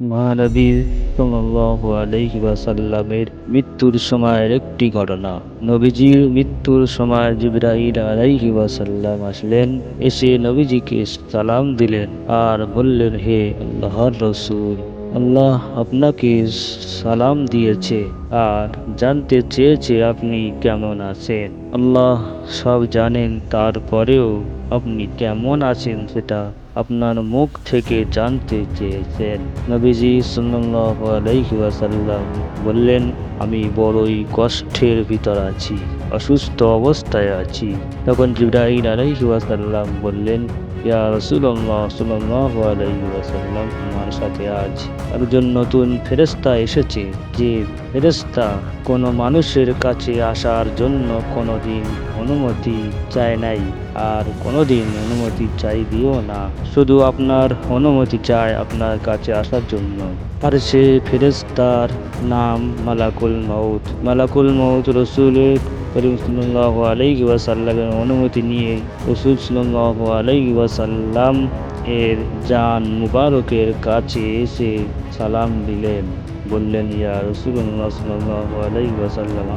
মহানবী ওয়াসাল্লামের মৃত্যুর সময়ের একটি ঘটনা। নবীজির মৃত্যুর সময় জিবরাইল আলাইহি ওয়াসাল্লাম আসলেন, এসে নবীজিকে সালাম দিলেন আর বললেন, হে আল্লাহর রসুল, আল্লাহ আপনাকে সালাম দিয়েছে আর জানতে চেয়েছে আপনি কেমন আছেন। আল্লাহ সব জানেন, তারপরেও আপনি কেমন আছেন সেটা আপনার মুখ থেকে জানতে চেয়েছেন। নবীজি সাল্লাল্লাহু আলাইহি ওয়াসাল্লাম বললেন, আমি বড়ই কষ্টের ভিতর আছি, অসুস্থ অবস্থায় আছি। তখন জিবরাইল আলাইহি ওয়াসাল্লাম বললেন, ইয়া আমার সাথে আজ একজন নতুন ফেরেশতা এসেছে, যে ফেরেশতা কোনো মানুষের কাছে আসার জন্য কোনোদিন অনুমতি চায় নাই। আর কোনো দিন অনুমতি চাইবেও না। শুধু আপনার অনুমতি চায় আপনার কাছে আসার জন্য। আর সে ফেরেশতার নাম মালাকুল মউত। মালাকুল মউত রসুলের করিম সাল্লাল্লাহু আলাইহি ওয়াসাল্লামের অনুমতি নিয়ে রসুল সাল্লাল্লাহু আলাইহি ওয়াসাল্লাম এর জান মুবারকের কাছে এসে সালাম দিলেন। বললেন, ইয়া রসুল্লাহ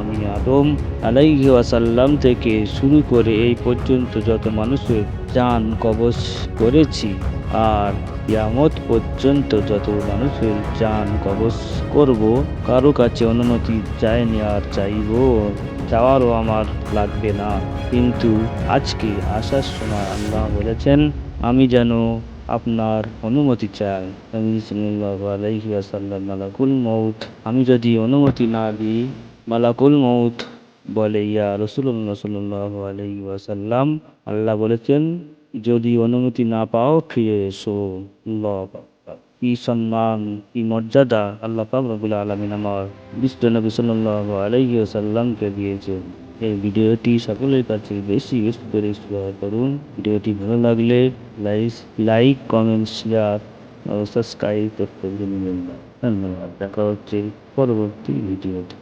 আমি আদম আলাইহি ওয়াসাল্লাম থেকে শুরু করে এই পর্যন্ত যত মানুষের জান কবজ করেছি আর ইয়ামত পর্যন্ত যত মানুষের জান কবজ করব, কারও কাছে অনুমতি চাইনি আর চাইব, চাওয়ারও আমার লাগবে না। কিন্তু আজকে আসার সময় আল্লাহ বলেছেন, আমি যেন আপনার অনুমতি চাই। নবী আমি যদি অনুমতি না দিই, মালাকুল মৌত বলে, ইয়া রসুল্লাহ ওয়াসাল্লাম, আল্লাহ বলেছেন, যদি অনুমতি না পাও, ফিরে এসো। আল্লাহ কি সম্মান, কি মর্যাদা আল্লাহ পাক রব্বুল আলামিন আমার বিশ্ব নবী সাল্লাল্লাহু আলাইহি ওয়াসাল্লামকে দিয়েছেন। এই ভিডিওটি সকলের কাছে বেশি বেশি করে শেয়ার করুন। ভিডিওটি ভালো লাগলে লাইক লাইক, কমেন্ট, শেয়ার ও সাবস্ক্রাইব করতে ভুলবেন না। ধন্যবাদ। দেখা হচ্ছে পরবর্তী ভিডিওতে।